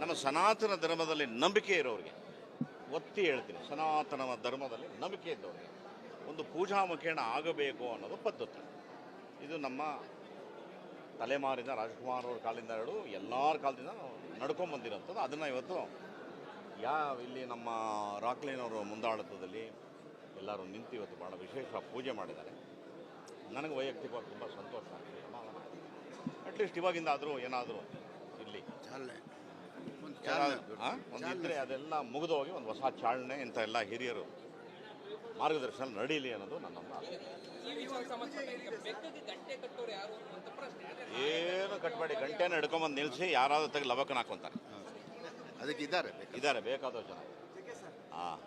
ನಮ್ಮ ಸನಾತನ ಧರ್ಮದಲ್ಲಿ ನಂಬಿಕೆ ಇರೋರಿಗೆ, ಒತ್ತಿ ಹೇಳ್ತೀನಿ, ಸನಾತನ ಧರ್ಮದಲ್ಲಿ ನಂಬಿಕೆ ಇದ್ದವ್ರಿಗೆ, ಒಂದು ಪೂಜಾ ಮುಖೇಣ ಆಗಬೇಕು ಅನ್ನೋದು ಪದ್ಧತಿ. ಇದು ನಮ್ಮ ತಲೆಮಾರಿನ ರಾಜ್ಕುಮಾರ್ ಅವ್ರ ಕಾಲದಿಂದ ಹೇಳು ಎಲ್ಲರ ಕಾಲದಿಂದ ನಾವು ನಡ್ಕೊಂಡು ಬಂದಿರೋಂಥದ್ದು. ಅದನ್ನು ಇವತ್ತು ಯಾವ ಇಲ್ಲಿ ನಮ್ಮ ರಾಕ್ಲೈನವರು ಮುಂದಾಳತ್ವದಲ್ಲಿ ಎಲ್ಲರೂ ನಿಂತು ಇವತ್ತು ಭಾಳ ವಿಶೇಷ ಪೂಜೆ ಮಾಡಿದ್ದಾರೆ. ನನಗೆ ವೈಯಕ್ತಿಕವಾಗಿ ತುಂಬ ಸಂತೋಷ ಆಗ್ತದೆ. ಅಟ್ಲೀಸ್ಟ್ ಇವಾಗಿಂದಾದರೂ ಏನಾದರೂ ಇಲ್ಲಿ ಚಾಲನೆ. ಒಂದು ಒಂದು ಅದೆಲ್ಲ ಮುಗಿದು ಹೋಗಿ ಒಂದು ಹೊಸ ಚಾಲನೆ ಇಂಥ ಎಲ್ಲ ಹಿರಿಯರು ಮಾರ್ಗದರ್ಶನ ನಡೀಲಿ ಅನ್ನೋದು ನನ್ನ ಒಂದು ಆಸೆ ಈ ವಿಷಯಕ್ಕೆ ಸಂಬಂಧಪಟ್ಟ ಈಗ ಬೆಕ್ಕಗೆ ಗಂಟೆ ಕಟ್ಟೋರು ಯಾರು ಅಂತ ಪ್ರಶ್ನೆ ಏನು ಕಟ್ಬೇಡಿ ಗಂಟೆನ ಹಿಡ್ಕೊಂಬಂದು ನಿಲ್ಲಿಸಿ ಯಾರಾದ್ರೂ ತೆಗೆ ಲವಕನ ಹಾಕೊಂತಾರೆ ಅದಕ್ಕೆ ಇದ್ದಾರೆ ಇದ್ದಾರೆ ಬೇಕಾದಷ್ಟು ಜನ ಹಾಂ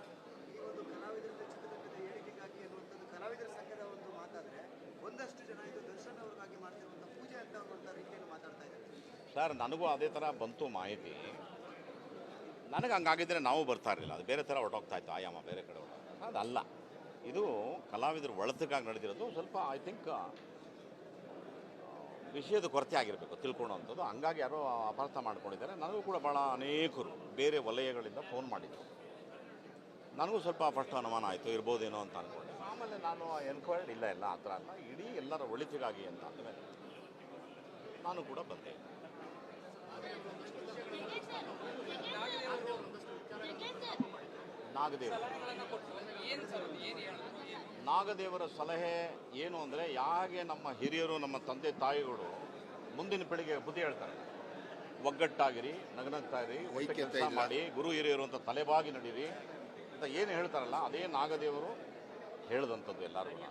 ಸರ್ ನನಗೂ ಅದೇ ಥರ ಬಂತು ಮಾಹಿತಿ. ನನಗೆ ಹಂಗಾಗಿದ್ದರೆ ನಾವು ಬರ್ತಾ ಇರಲಿಲ್ಲ. ಅದು ಬೇರೆ ಥರ ಹೊರಟೋಗ್ತಾ ಇತ್ತು, ಆಯಾಮ ಬೇರೆ ಕಡೆ ಹೊರಟೋಗ್ತಾ ಅದಲ್ಲ. ಇದು ಕಲಾವಿದರು ಒಳತಕ್ಕಾಗಿ ನಡೆದಿರೋದು ಸ್ವಲ್ಪ ಐ ಥಿಂಕ್ ವಿಷಯದ ಕೊರತೆ ಆಗಿರಬೇಕು, ತಿಳ್ಕೊಳ್ಳೋವಂಥದ್ದು. ಹಂಗಾಗಿ ಯಾರೋ ಅಪಾರ್ಥ ಮಾಡ್ಕೊಂಡಿದ್ದಾರೆ. ನನಗೂ ಕೂಡ ಭಾಳ ಅನೇಕರು ಬೇರೆ ವಲಯಗಳಿಂದ ಫೋನ್ ಮಾಡಿದರು. ನನಗೂ ಸ್ವಲ್ಪ ಫಸ್ಟ್ ಅನುಮಾನ ಆಯಿತು, ಇರ್ಬೋದೇನೋ ಅಂತ ಅಂದ್ಕೊಂಡೆ ಆಮೇಲೆ ನಾನು ಎನ್ಕ್ವೈರ್ಡ್ ಇಲ್ಲ ಇಲ್ಲ, ಆ ಥರ ಅಲ್ಲ. ಇಡೀ ಎಲ್ಲರ ಒಳಿತಿಗಾಗಿ ಅಂತ ಅಂದಮೇಲೆ ನಾನು ಕೂಡ ಬಂದೆ. ನಾಗದೇವ ಏನು ಸರ್ ಏನು ಹೇಳೋದು? ನಾಗದೇವರ ಸಲಹೆ ಏನು ಅಂದರೆ ಯಾಗೆ ನಮ್ಮ ಹಿರಿಯರು ನಮ್ಮ ತಂದೆ ತಾಯಿಗಳು ಮುಂದಿನ ಪೀಳಿಗೆ ಬುದ್ಧಿ ಹೇಳ್ತಾರೆ. ಒಗ್ಗಟ್ಟಾಗಿರಿ ನಗನಗ್ತಾಯಿರಿ ಕೆಲಸ ಮಾಡಿ ಗುರು ಹಿರಿಯರು ಅಂತ ತಲೆಬಾಗಿ ನಡೀರಿ ಅಂತ ಏನು ಹೇಳ್ತಾರಲ್ಲ ಅದೇ ನಾಗದೇವರು ಹೇಳ್ದಂಥದ್ದು ಎಲ್ಲರಿಗೂ